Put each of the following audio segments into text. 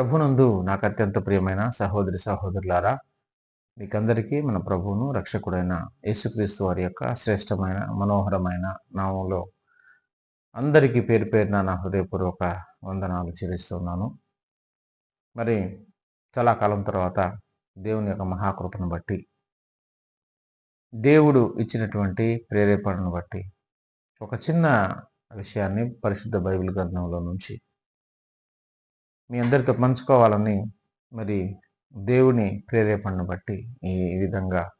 ప్రభునందు నాకు అత్యంత ప్రియమైన సహోదరి సహోదరులారా మీకందరికీ మన ప్రభువును రక్షకుడైన యేసుక్రీస్తు వారి యొక్క శ్రేష్టమైన మనోహరమైన నామంలో అందరికీ పేరు పేరున నా హృదయపూర్వక వందనాలు చెల్లిస్తున్నాను. మరి చాలా కాలం తర్వాత దేవుని యొక్క మహాకృపను బట్టి దేవుడు ఇచ్చినటువంటి ప్రేరేపణను బట్టి ఒక చిన్న విషయాన్ని పరిశుద్ధ బైబిల్ గ్రంథంలో నుంచి మీ అందరితో పంచుకోవాలని మరి దేవుని ప్రేరేపణను బట్టి ఈ విధంగా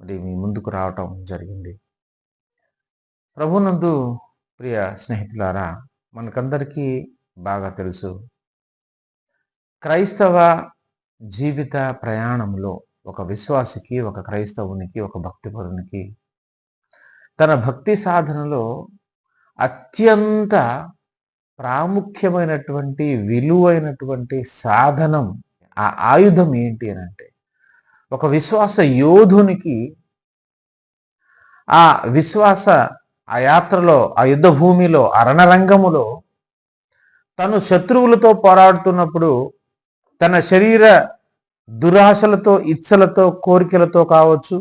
మరి మీ ముందుకు రావటం జరిగింది. ప్రభునందు ప్రియ స్నేహితులారా మనకందరికీ బాగా తెలుసు. క్రైస్తవ జీవిత ప్రయాణంలో ఒక విశ్వాసికి ఒక క్రైస్తవునికి ఒక భక్తిపరునికి తన భక్తి సాధనలో అత్యంత ప్రాముఖ్యమైనటువంటి విలువైనటువంటి సాధనం ఆ ఆయుధం ఏంటి అని అంటే ఒక విశ్వాస యోధునికి ఆ విశ్వాస ఆ యాత్రలో ఆ యుద్ధ భూమిలో ఆ రణరంగములో తను శత్రువులతో పోరాడుతున్నప్పుడు తన శరీర దురాశలతో ఇచ్చలతో కోరికలతో కావచ్చు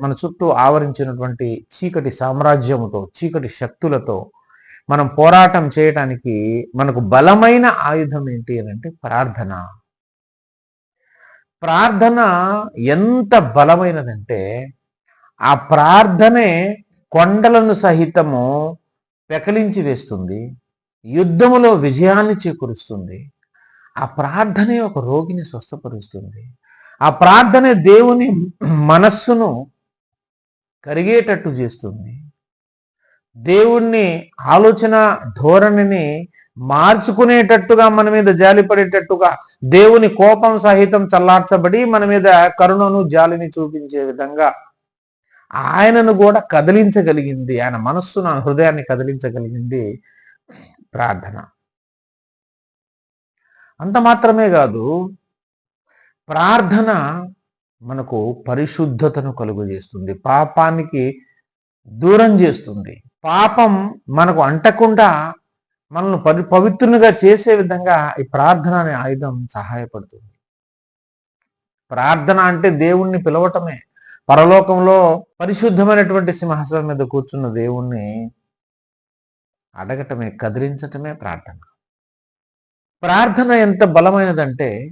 మన చుట్టూ ఆవరించినటువంటి చీకటి సామ్రాజ్యముతో చీకటి శక్తులతో మనం పోరాటం చేయటానికి మనకు బలమైన ఆయుధం ఏంటి అంటే ప్రార్థన. ప్రార్థన ఎంత బలమైనదంటే ఆ ప్రార్థనే కొండలను సహితము పెకలించి వేస్తుంది యుద్ధములో విజయాన్ని చేకూరుస్తుంది ఆ ప్రార్థనే ఒక రోగిని స్వస్థపరుస్తుంది. ఆ ప్రార్థనే దేవుని మనస్సును కరిగేటట్టు చేస్తుంది. దేవుణ్ణి ఆలోచన ధోరణిని మార్చుకునేటట్టుగా మన మీద జాలిపడేటట్టుగా దేవుని కోపం సహితం చల్లార్చబడి మన మీద కరుణను జాలిని చూపించే విధంగా ఆయనను కూడా కదిలించగలిగింది. ఆయన మనస్సును హృదయాన్ని కదిలించగలిగింది. ప్రార్థన. అంత మాత్రమే కాదు ప్రార్థన మనకు పరిశుద్ధతను కలుగజేస్తుంది. పాపానికి దూరం చేస్తుంది. పాపం మనకు అంటకుండా మనల్ని పరి పవిత్రునిగా చేసే విధంగా ఈ ప్రార్థన అనే ఆయుధం సహాయపడుతుంది. ప్రార్థన అంటే దేవుణ్ణి పిలవటమే. పరలోకంలో పరిశుద్ధమైనటువంటి సింహాసనం మీద కూర్చున్న దేవుణ్ణి అడగటమే కదిలించటమే ప్రార్థన. ప్రార్థన ఎంత బలమైనదంటే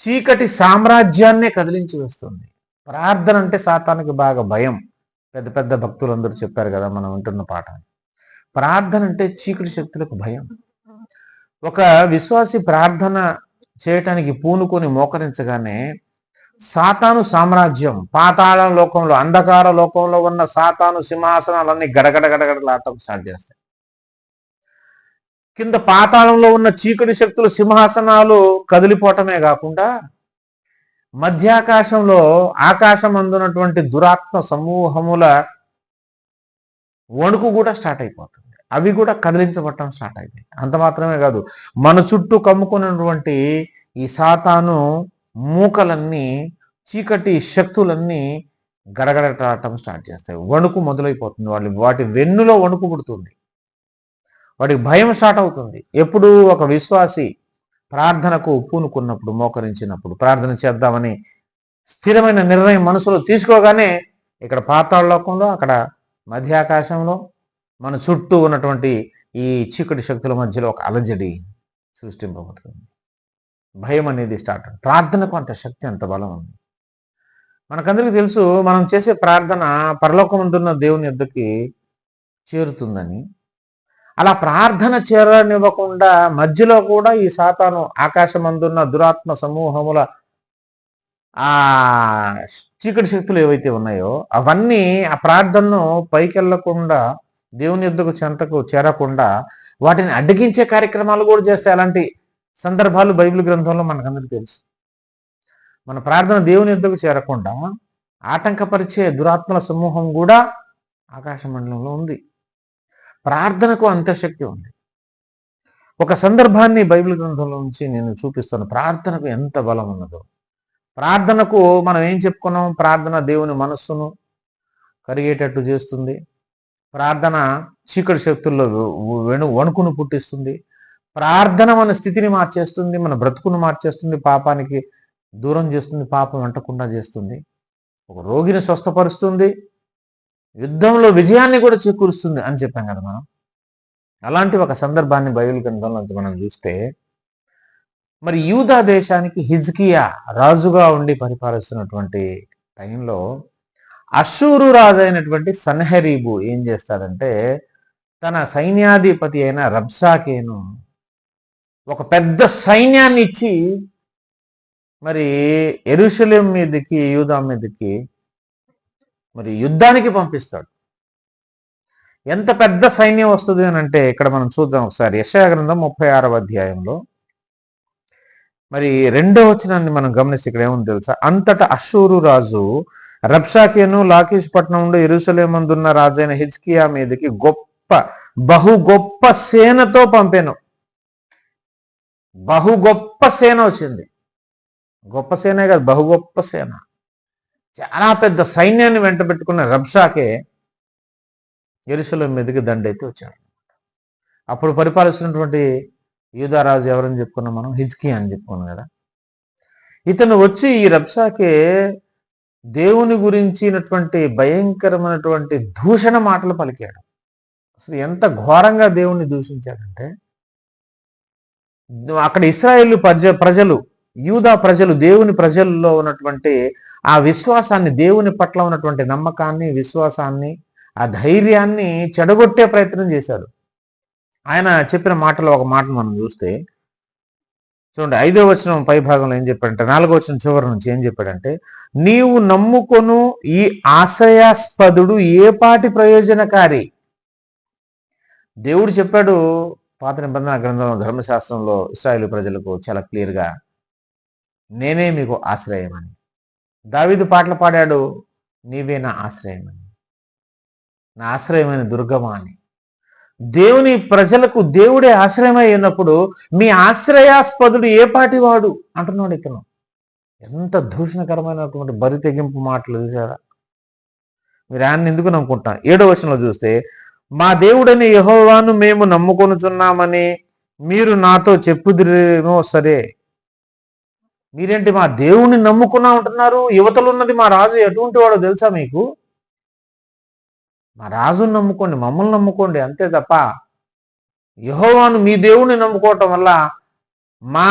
చీకటి సామ్రాజ్యాన్నే కదిలించి వేస్తుంది. ప్రార్థన అంటే సాతానికి బాగా భయం. పెద్ద పెద్ద భక్తులందరూ చెప్పారు కదా మనం వింటున్న పాఠం ప్రార్థన అంటే చీకటి శక్తులకు భయం. ఒక విశ్వాసి ప్రార్థన చేయటానికి పూనుకొని మోకరించగానే సాతాను సామ్రాజ్యం పాతాళ లోకంలో అంధకార లోకంలో ఉన్న సాతాను సింహాసనాలన్నీ గడగడ గడగడలాటం స్టార్ట్ చేస్తాయి. కింద పాతాళంలో ఉన్న చీకటి శక్తులు సింహాసనాలు కదిలిపోవటమే కాకుండా మధ్యాకాశంలో ఆకాశం అందునటువంటి దురాత్మ సమూహముల వణుకు కూడా స్టార్ట్ అయిపోతుంది. అవి కూడా కదిలించబడటం స్టార్ట్ అయింది అంత మాత్రమే కాదు మన చుట్టూ కమ్ముకున్నటువంటి ఈ సాతాను మూకలన్నీ చీకటి శక్తులన్నీ గడగడటం స్టార్ట్ చేస్తాయి. వణుకు మొదలైపోతుంది. వాళ్ళు వాటి వెన్నులో వణుకు పుడుతుంది. వాటికి భయం స్టార్ట్ అవుతుంది. ఎప్పుడు ఒక విశ్వాసి ప్రార్థనకు పూనుకున్నప్పుడు మోకరించినప్పుడు ప్రార్థన చేద్దామని స్థిరమైన నిర్ణయం మనసులో తీసుకోగానే ఇక్కడ పాతాళ లోకంలో అక్కడ మధ్యాకాశంలో మన చుట్టూ ఉన్నటువంటి ఈ చీకటి శక్తుల మధ్యలో ఒక అలజడి సృష్టింపబడుతుంది. భయం అనేది స్టార్ట్ ప్రార్థనకు అంత శక్తి అంత బలం ఉంది. మనకందరికీ తెలుసు మనం చేసే ప్రార్థన పరలోకమందున్న దేవుని యొద్దకి చేరుతుందని. అలా ప్రార్థన చేరనివ్వకుండా మధ్యలో కూడా ఈ సాతాను ఆకాశమందున్న దురాత్మ సమూహముల ఆ చీకటి శక్తులు ఏవైతే ఉన్నాయో అవన్నీ ఆ ప్రార్థనను పైకెళ్ళకుండా దేవుని యుద్ధకు చెంతకు చేరకుండా వాటిని అడ్డగించే కార్యక్రమాలు కూడా చేస్తాయి అలాంటి సందర్భాలు బైబిల్ గ్రంథంలో మనకందరికీ తెలుసు. మన ప్రార్థన దేవుని యుద్ధకు చేరకుండా ఆటంకపరిచే దురాత్మల సమూహం కూడా ఆకాశమండలంలో ఉంది. ప్రార్థనకు అంతశక్తి ఉంది. ఒక సందర్భాన్ని బైబిల్ గ్రంథంలో నుంచి నేను చూపిస్తాను. ప్రార్థనకు ఎంత బలం ఉన్నదో. ప్రార్థనకు మనం ఏం చెప్పుకున్నాం? ప్రార్థన దేవుని మనస్సును కరిగేటట్టు చేస్తుంది. ప్రార్థన చీకటి శక్తుల్లో వెణు వణుకును పుట్టిస్తుంది. ప్రార్థన మన స్థితిని మార్చేస్తుంది. మన బ్రతుకును మార్చేస్తుంది. పాపానికి దూరం చేస్తుంది. పాపం వెంటకుండా చేస్తుంది. ఒక రోగిని స్వస్థపరుస్తుంది. యుద్ధంలో విజయాన్ని కూడా చేకూరుస్తుంది అని చెప్పాం కదా మనం. అలాంటి ఒక సందర్భాన్ని బైబిల్ గ్రంథంలో మనం చూస్తే మరి యూదా దేశానికి హిజ్కియా రాజుగా ఉండి పరిపాలిస్తున్నటువంటి టైంలో అశూరు రాజు అయినటువంటి సన్హరీబు ఏం చేస్తాడంటే తన సైన్యాధిపతి అయిన రబ్సాకేను ఒక పెద్ద సైన్యాన్ని ఇచ్చి మరి ఎరుషలేం మీదకి యూదా మీదకి మరి యుద్ధానికి పంపిస్తాడు. ఎంత పెద్ద సైన్యం వస్తుంది అని అంటే ఇక్కడ మనం చూద్దాం ఒకసారి. యశాగ్రంథం ముప్పై ఆరవ అధ్యాయంలో. మరి రెండో వచనాన్ని మనం గమనిస్తే ఇక్కడ ఏముంది తెలుసా? అంతటా అశూరు రాజు రబ్షాకేను లాకీష్ పట్టణంలో ఎరుసలేమందున్న రాజైన హిజ్కియా మీదకి గొప్ప బహు గొప్ప సేనతో పంపాను. బహు గొప్ప సేన వచ్చింది. గొప్ప సేనే కాదు బహు గొప్ప సేన. చాలా పెద్ద సైన్యాన్ని వెంట పెట్టుకున్న రబ్షాకే ఎరుసల మీదకి దండైతే వచ్చాడు. అప్పుడు పరిపాలిస్తున్నటువంటి యూదారాజు ఎవరని చెప్పుకున్నాం మనం? హిజ్కి అని చెప్పుకున్నాం కదా. ఇతను వచ్చి ఈ రబ్సాకే దేవుని గురించినటువంటి భయంకరమైనటువంటి దూషణ మాటలు పలికాడు. అసలు ఎంత ఘోరంగా దేవుణ్ణి దూషించాడంటే అక్కడ ఇస్రాయేల్ ప్రజ ప్రజలు యూదా ప్రజలు దేవుని ప్రజల్లో ఉన్నటువంటి ఆ విశ్వాసాన్ని దేవుని పట్ల ఉన్నటువంటి నమ్మకాన్ని విశ్వాసాన్ని ఆ ధైర్యాన్ని చెడగొట్టే ప్రయత్నం చేశాడు. ఆయన చెప్పిన మాటలో ఒక మాటను మనం చూస్తే చూడండి ఐదో వచనం పై భాగంలో ఏం చెప్పాడంటే నాలుగో వచనం చివరి నుంచి ఏం చెప్పాడంటే నీవు నమ్ముకొను ఈ ఆశయాస్పదుడు ఏ పాటి ప్రయోజనకారి? దేవుడు చెప్పాడు పాత నిబంధన గ్రంథంలో ధర్మశాస్త్రంలో ఇస్రాయేల్ ప్రజలకు చాలా క్లియర్గా నేనే మీకు ఆశ్రయమని. దావిదు పాటలు పాడాడు నీవే నా ఆశ్రయమని. నా ఆశ్రయమైన దుర్గమా అని. దేవుని ప్రజలకు దేవుడే ఆశ్రయమై ఉన్నప్పుడు మీ ఆశ్రయాస్పదుడు ఏ పాటి వాడు అంటున్నాడు ఇతను. ఎంత దూషణకరమైనటువంటి బరి తెగింపు మాటలు చూసారా మీరు ఆయన ఎందుకు నమ్ముకుంటాం? ఏడో వచనంలో చూస్తే మా దేవుడని యహోవాను మేము నమ్ముకొనుచున్నామని మీరు నాతో చెప్పుదిరేమో సరే మీరేంటి మా దేవుణ్ణి నమ్ముకున్నా ఉంటున్నారు? యువతలు ఉన్నది మా రాజు ఎటువంటి వాడో తెలుసా మీకు? మా రాజుని నమ్ముకోండి మమ్మల్ని నమ్ముకోండి అంతే తప్ప యహోవాను మీ దేవుణ్ణి నమ్ముకోవటం వల్ల మా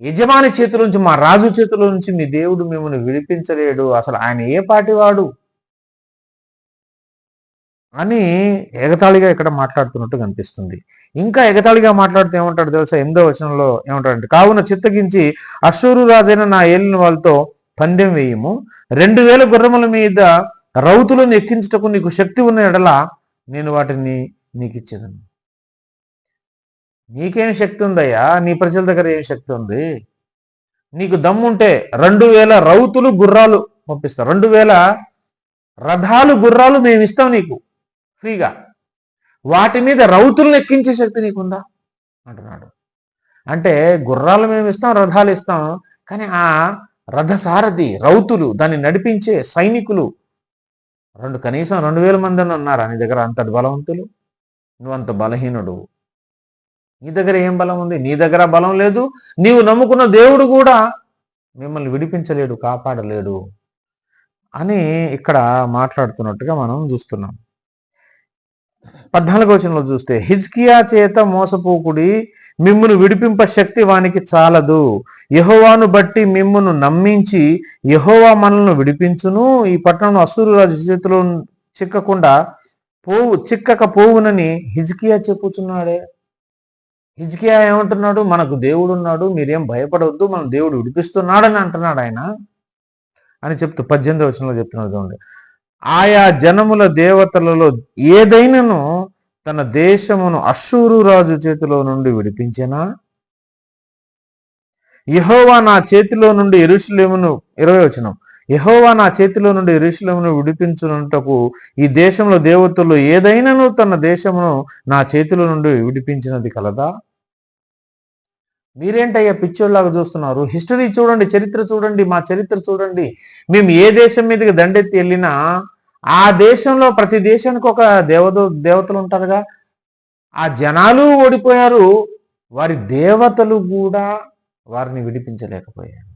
యజమాని చేతుల నుంచి మా రాజు చేతుల నుంచి మీ దేవుడు మిమ్మల్ని విడిపించలేడు. అసలు ఆయన ఏ పాటివాడు అని ఎగతాళిగా ఇక్కడ మాట్లాడుతున్నట్టు కనిపిస్తుంది. ఇంకా ఎగతాళిగా మాట్లాడుతూ ఏమంటాడు తెలుసా? ఎనిమిదో వచనంలో ఏమంటాడంటే కావున చిత్తగించి అశ్వరు రాజైన నా ఏలిన వాళ్ళతో పందెం వేయము. రెండు వేల గుర్రముల మీద రౌతులను ఎక్కించుటకు నీకు శక్తి ఉన్న ఎడల నేను వాటిని నీకు ఇచ్చేదను నీకేం శక్తి ఉందయ్యా? నీ ప్రజల దగ్గర ఏం శక్తి ఉంది? నీకు దమ్ముంటే రెండు వేల రౌతులు గుర్రాలు పంపిస్తా. రెండు వేల రథాలు గుర్రాలు మేము ఇస్తాం నీకు. ఫ్రీగా. వాటి మీద రౌతులను ఎక్కించే శక్తి నీకుందా? అంటున్నాడు. అంటే గుర్రాలు మేము ఇస్తాం రథాలు ఇస్తాం కానీ ఆ రథసారథి రౌతులు దాన్ని నడిపించే సైనికులు రెండు కనీసం రెండు వేల మంది ఉన్నారా. నీ దగ్గర అంతటి బలవంతులు? నువ్వు అంత బలహీనుడు. నీ దగ్గర ఏం బలం ఉంది? నీ దగ్గర బలం లేదు. నీవు నమ్ముకున్న దేవుడు కూడా మిమ్మల్ని విడిపించలేడు కాపాడలేడు అని ఇక్కడ మాట్లాడుతున్నట్టుగా మనం చూస్తున్నాం. పద్నాలుగో వచనంలో చూస్తే హిజ్కియా చేత మోసపోకుడి మిమ్మును విడిపింప శక్తి వానికి చాలదు. యహోవాను బట్టి మిమ్మును నమ్మించి యహోవా మనల్ని విడిపించును. ఈ పట్టణం అసూరు రాజు చేతిలో చిక్కకుండా పోవు చిక్కక పోవునని హిజ్కియా చెప్పుచున్నాడే. హిజ్కియా ఏమంటున్నాడు? మనకు దేవుడు ఉన్నాడు మీరేం భయపడవద్దు మన దేవుడు విడిపిస్తున్నాడని అంటున్నాడు ఆయన. అని చెప్తూ పద్దెనిమిది వచనంలో చెప్తున్నాడు చూడండి. ఆయా జనముల దేవతలలో ఏదైనాను తన దేశమును అశ్షూరు రాజు చేతిలో నుండి విడిపించెనా? యహోవా నా చేతిలో నుండి ఎరుషులేమును ఇరవై వచనం. యహోవా నా చేతిలో నుండి ఎరుషులేమును విడిపించునుటకు ఈ దేశంలో దేవతలు ఏదైనాను తన దేశమును నా చేతిలో నుండి విడిపించినది కలదా? మీరేంటయ్యా పిచ్చోళ్ళలాగా చూస్తున్నారు? హిస్టరీ చూడండి చరిత్ర చూడండి మా చరిత్ర చూడండి. మేము ఏ దేశం మీదకి దండెత్తి వెళ్ళినా ఆ దేశంలో ప్రతి దేశానికి ఒక దేవత దేవతలు ఉంటారుగా. ఆ జనాలు ఓడిపోయారు. వారి దేవతలు కూడా వారిని విడిపించలేకపోయారు.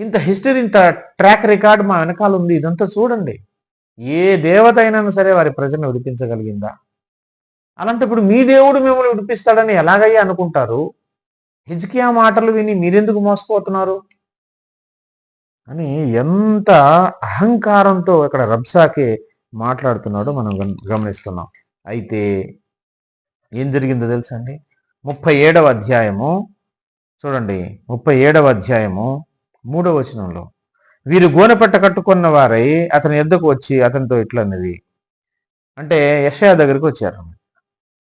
ఇంత హిస్టరీ ఇంత ట్రాక్ రికార్డ్ మా వెనకాల ఉంది. ఇదంతా చూడండి. ఏ దేవత అయినా సరే వారి ప్రజలను విడిపించగలిగిందా? అలాంటప్పుడు మీ దేవుడు మిమ్మల్ని విడిపిస్తాడని ఎలాగయ్యా అనుకుంటారు? హిజ్కియా మాటలు విని మీరెందుకు మోసపోతున్నారు? అని ఎంత అహంకారంతో ఇక్కడ రబ్సాకే మాట్లాడుతున్నాడో మనం గమ- గమనిస్తున్నాం. అయితే ఏం జరిగిందో తెలుసా అండి? ముప్పై ఏడవ అధ్యాయము చూడండి ముప్పై ఏడవ అధ్యాయము మూడవ వచనంలో వీరు గోనెపట్ట కట్టుకున్న వారై అతని ఎద్దకు వచ్చి అతనితో ఇట్లన్నది అంటే యషయా దగ్గరికి వచ్చారు.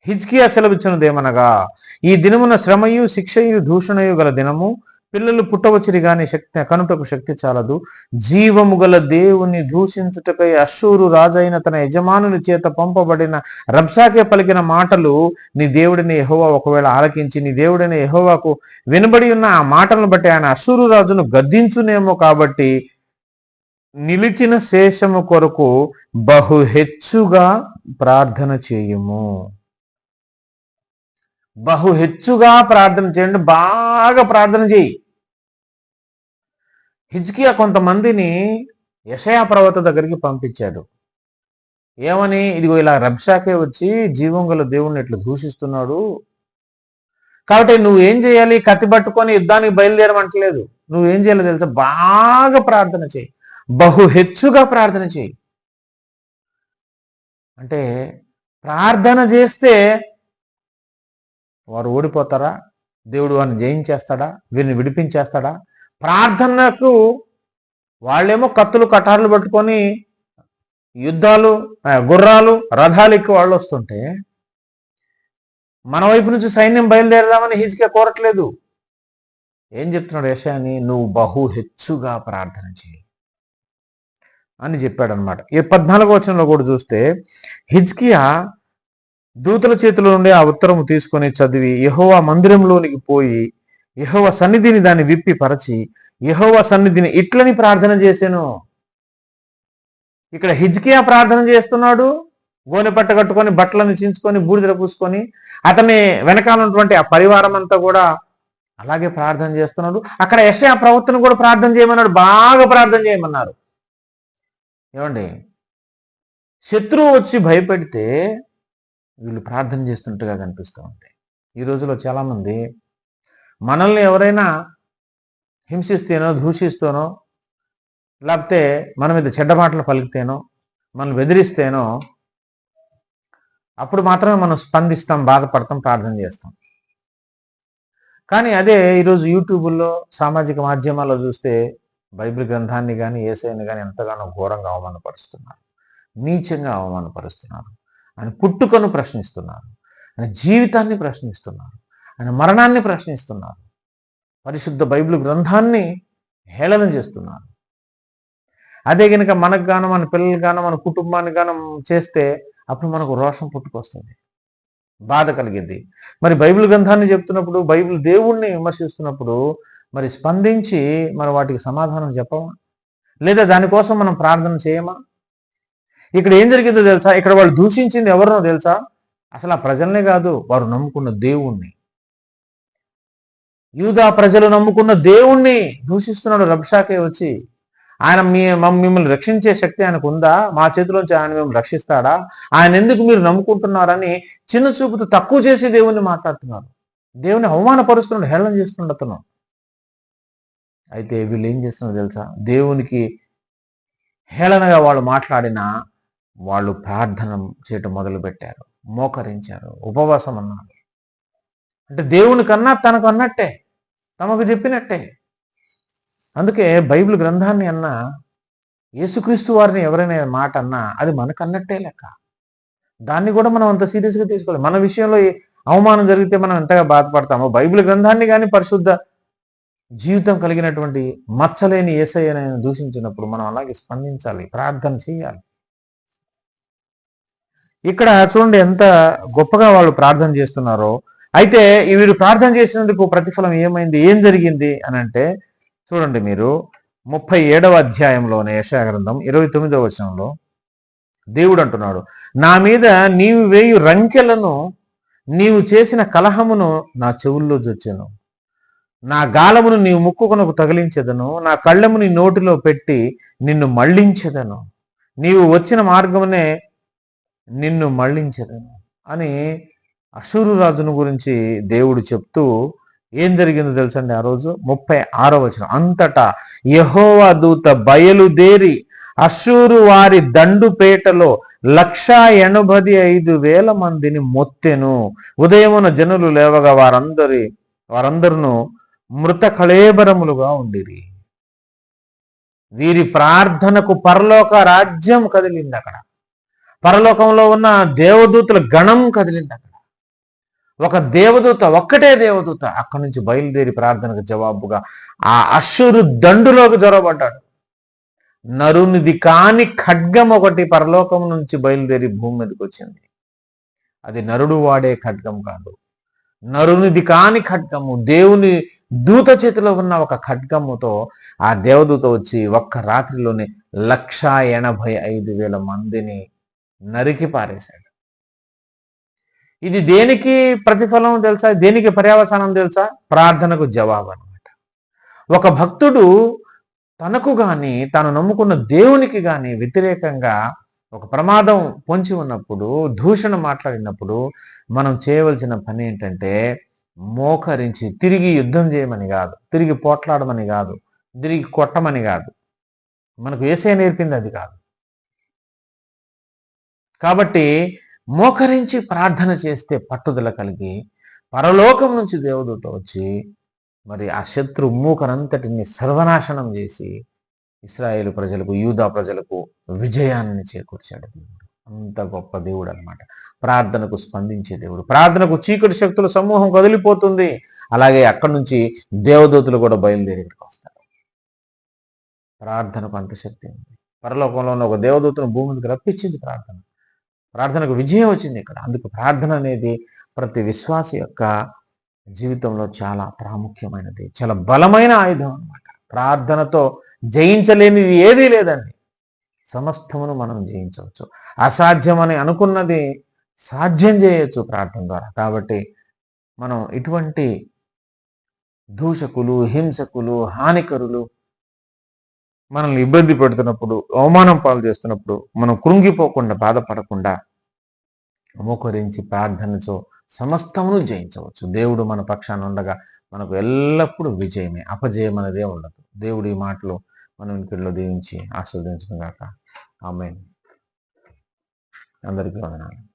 హిజ్కియా సెలవిచ్చినదేమనగా ఈ దినమున శ్రమయు శిక్షయు దూషణయు గల దినము పిల్లలు పుట్టవచ్చిరి గాని శక్తి కనుటకు శక్తి చాలదు. జీవము గల దేవుని దూషించుటకై అశ్షూరు రాజైన తన యజమానుని చేత పంపబడిన రబ్సాకే పలికిన మాటలు నీ దేవుడిని ఎహోవా ఒకవేళ ఆలకించి నీ దేవుడిని ఎహోవాకు వినబడి ఉన్న ఆ మాటలను బట్టి ఆయన అశ్షూరు రాజును గద్దించునేమో కాబట్టి నిలిచిన శేషము కొరకు బహు హెచ్చుగా ప్రార్థన చేయుము. బహు హెచ్చుగా ప్రార్థన చేయండి బాగా ప్రార్థన చేయి. హిజ్కియా కొంతమందిని యషయా పర్వత దగ్గరికి పంపించాడు. ఏమని? ఇదిగో ఇలా రబ్షాకే వచ్చి జీవం గల దేవుణ్ణి ఇట్లా దూషిస్తున్నాడు. కాబట్టి నువ్వు ఏం చేయాలి? కత్తి పట్టుకొని యుద్ధానికి బయలుదేరమంటలేదు. నువ్వు ఏం చేయాలో తెలుసా? బాగా ప్రార్థన చేయి. బహు హెచ్చుగా ప్రార్థన చేయి. అంటే ప్రార్థన చేస్తే వారు ఓడిపోతారా? దేవుడు వారిని జయించేస్తాడా? వీరిని విడిపించేస్తాడా? ప్రార్థనకు వాళ్ళేమో కత్తులు కటార్లు పట్టుకొని యుద్ధాలు గుర్రాలు రథాలు ఎక్కి వాళ్ళు వస్తుంటే మన వైపు నుంచి సైన్యం బయలుదేరదామని హిజ్కియా కోరట్లేదు. ఏం చెప్తున్నాడు యశాని నువ్వు బహు హెచ్చుగా ప్రార్థన చేయి అని చెప్పాడనమాట ఈ పద్నాలుగో వచనంలో కూడా చూస్తే హిజ్కియా దూతల చేతిలో నుండి ఆ ఉత్తరము తీసుకొని చదివి యహోవా మందిరంలోనికి పోయి యహోవ సన్నిధిని దాన్ని విప్పి పరచి యహోవ సన్నిధిని ఇట్లని ప్రార్థన చేశాను. ఇక్కడ హిజ్కియా ప్రార్థన చేస్తున్నాడు. గోనె పట్ట కట్టుకొని బట్టలను చించుకొని బూడిదల పూసుకొని అతని వెనకాల ఉన్నటువంటి ఆ పరివారం అంతా కూడా అలాగే ప్రార్థన చేస్తున్నాడు. అక్కడ యెషయా ప్రవర్తన కూడా ప్రార్థన చేయమన్నాడు. బాగా ప్రార్థన చేయమన్నారు. ఏమండి? శత్రువు వచ్చి భయపెడితే వీళ్ళు ప్రార్థన చేస్తున్నట్టుగా కనిపిస్తూ ఉంటాయి. ఈ రోజులో చాలామంది మనల్ని ఎవరైనా హింసిస్తేనో దూషిస్తేనో లేకపోతే మన మీద చెడ్డ మాటలు పలికితేనో మనల్ని బెదిరిస్తేనో అప్పుడు మాత్రమే మనం స్పందిస్తాం బాధపడతాం ప్రార్థన చేస్తాం. కానీ అదే ఈరోజు యూట్యూబ్లో సామాజిక మాధ్యమాల్లో చూస్తే బైబిల్ గ్రంథాన్ని కానీ ఏసైని కానీ ఎంతగానో ఘోరంగా అవమానపరుస్తున్నారు. నీచంగా అవమానపరుస్తున్నారు. ఆయన పుట్టుకను ప్రశ్నిస్తున్నారు. ఆయన జీవితాన్ని ప్రశ్నిస్తున్నారు. ఆయన మరణాన్ని ప్రశ్నిస్తున్నారు. పరిశుద్ధ బైబిల్ గ్రంథాన్ని హేళన చేస్తున్నారు. అదే కనుక మనకు గాను మన పిల్లలు గాను మన కుటుంబానికి గాను చేస్తే అప్పుడు మనకు రోషం పుట్టుకొస్తుంది. బాధ కలిగింది. మరి బైబిల్ గ్రంథాన్ని చెప్తున్నప్పుడు బైబిల్ దేవుణ్ణి విమర్శిస్తున్నప్పుడు మరి స్పందించి మరి వాటికి సమాధానం చెప్పమా? లేదా దానికోసం మనం ప్రార్థన చేయమా? ఇక్కడ ఏం జరిగిందో తెలుసా? ఇక్కడ వాళ్ళు దూషించింది ఎవరినో తెలుసా? అసలు ఆ ప్రజల్నే కాదు వారు నమ్ముకున్న దేవుణ్ణి. యూదా ప్రజలు నమ్ముకున్న దేవుణ్ణి దూషిస్తున్నాడు రబ్షాకే వచ్చి. ఆయన మీ మమ్- మిమ్మల్ని రక్షించే శక్తి ఆయనకు ఉందా? మా చేతిలోంచి ఆయన మిమ్మల్ని రక్షిస్తాడా? ఆయన ఎందుకు మీరు నమ్ముకుంటున్నారని చిన్న చూపుతో తక్కువ చేసి దేవుణ్ణి మాట్లాడుతున్నారు దేవుని అవమానపరుస్తున్నాడు హేళన చేస్తున్నాడు అతను. అయితే వీళ్ళు ఏం చేస్తున్నారు తెలుసా? దేవునికి హేళనగా వాళ్ళు మాట్లాడినా వాళ్ళు ప్రార్థన చేయటం మొదలుపెట్టారు. మోకరించారు. ఉపవాసం అన్నారు. అంటే దేవుని కన్నా తనకు అన్నట్టే. తమకు చెప్పినట్టే. అందుకే బైబిల్ గ్రంథాన్ని అన్నా యేసుక్రీస్తు వారిని ఎవరైనా మాట అన్నా అది మనకు అన్నట్టే లెక్క. దాన్ని కూడా మనం అంత సీరియస్గా తీసుకోవాలి. మన విషయంలో అవమానం జరిగితే మనం ఎంతగా బాధపడతామో బైబిల్ గ్రంథాన్ని కానీ పరిశుద్ధ జీవితం కలిగినటువంటి మచ్చలేని ఏసయ్యని దూషించినప్పుడు మనం అలాగే స్పందించాలి ప్రార్థన చేయాలి. ఇక్కడ చూడండి ఎంత గొప్పగా వాళ్ళు ప్రార్థన చేస్తున్నారో. అయితే వీరు ప్రార్థన చేసినందుకు ప్రతిఫలం ఏమైంది? ఏం జరిగింది? అని అంటే చూడండి మీరు ముప్పై ఏడవ అధ్యాయంలోనే యశాగ్రంథం గ్రంథం ఇరవై తొమ్మిదవ వచనంలో దేవుడు అంటున్నాడు నా మీద నీవు వేయు రంకెలను నీవు చేసిన కలహమును నా చెవుల్లో జొచ్చెను. నా గాలమును నీవు ముక్కుకొనకు తగిలించెదను. నా కళ్ళము నీ నోటిలో పెట్టి నిన్ను మళ్ళించెదను. నీవు వచ్చిన మార్గమునే నిన్ను మళ్ళించెదను అని అశూరు రాజును గురించి దేవుడు చెప్తూ ఏం జరిగిందో తెలుసండి ఆ రోజు? ముప్పై ఆరో వచనం. అంతటా యహోవా దూత బయలుదేరి అసూరు వారి దండుపేటలో లక్షా ఎనభై ఐదు వేల మందిని మొత్తెను. ఉదయమున జనులు లేవగా వారందరి వారందరూ మృత కళేబరములుగా ఉండిరి. వీరి ప్రార్థనకు పరలోక రాజ్యం కదిలింది అక్కడ. పరలోకంలో ఉన్న దేవదూతుల గణం కదిలింది అక్కడ. ఒక దేవదూత ఒక్కటే దేవదూత అక్కడి నుంచి బయలుదేరి ప్రార్థనకు జవాబుగా ఆ అశ్వరు దండులోకి జొరబడ్డాడు. నరునిది కాని ఖడ్గం ఒకటి పరలోకం నుంచి బయలుదేరి భూమి మీదకి వచ్చింది. అది నరుడు వాడే ఖడ్గం కాదు. నరునిది కాని ఖడ్గము దేవుని దూత చేతిలో ఉన్న ఒక ఖడ్గముతో ఆ దేవదూత వచ్చి ఒక్క రాత్రిలోనే లక్ష ఎనభై ఐదు వేల మందిని నరికి పారేశాడు. ఇది దేనికి ప్రతిఫలం తెలుసా? దేనికి పర్యావసానం తెలుసా? ప్రార్థనకు జవాబు అనమాట ఒక భక్తుడు తనకు గాని తాను నమ్ముకున్న దేవునికి గాని వ్యతిరేకంగా ఒక ప్రమాదం పొంచి ఉన్నప్పుడు దూషణ మాట్లాడినప్పుడు మనం చేయవలసిన పని ఏంటంటే మోకరించి తిరిగి యుద్ధం చేయమని కాదు తిరిగి పోట్లాడమని కాదు తిరిగి కొట్టమని కాదు. మనకు వేసే నేర్పింది అది కాదు. కాబట్టి మోకరించి ప్రార్థన చేస్తే పట్టుదల కలిగి పరలోకం నుంచి దేవుడితో వచ్చి మరి ఆ శత్రు మూకనంతటిని సర్వనాశనం చేసి ఇస్రాయేల్ ప్రజలకు యూదా ప్రజలకు విజయాన్ని చేకూర్చాడు దేవుడు. అంత గొప్ప దేవుడు అనమాట ప్రార్థనకు స్పందించే దేవుడు. ప్రార్థనకు చీకటి శక్తుల సమూహం కదిలిపోతుంది. అలాగే అక్కడి నుంచి దేవదూతులు కూడా బయలుదేరి ఇక్కడికి వస్తారు. ప్రార్థనకు అంత శక్తి ఉంది. పరలోకంలో ఉన్న ఒక దేవదూతను భూమి రప్పించింది ప్రార్థన. ప్రార్థనకు విజయం వచ్చింది ఇక్కడ. అందుకు ప్రార్థన అనేది ప్రతి విశ్వాస యొక్క జీవితంలో చాలా ప్రాముఖ్యమైనది. చాలా బలమైన ఆయుధం అన్నమాట. ప్రార్థనతో జయించలేనిది ఏదీ లేదండి. సమస్తమును మనం జయించవచ్చు. అసాధ్యమని అనుకున్నది సాధ్యం చేయొచ్చు ప్రార్థన ద్వారా. కాబట్టి మనం ఇటువంటి దూషకులు హింసకులు హానికరులు మనల్ని ఇబ్బంది పెడుతున్నప్పుడు అవమానం పాలు చేస్తున్నప్పుడు మనం కృంగిపోకుండా బాధపడకుండా మోకరించి ప్రార్థనతో సమస్తమును జయించవచ్చు. దేవుడు మన పక్షాన ఉండగా మనకు ఎల్లప్పుడూ విజయమే అపజయం అనేదే ఉండదు. దేవుడి ఈ మాటలు మన ఇంటిలో దీవించి ఆస్వాదించడం కాక ఆమె అందరికీ వందనాలు.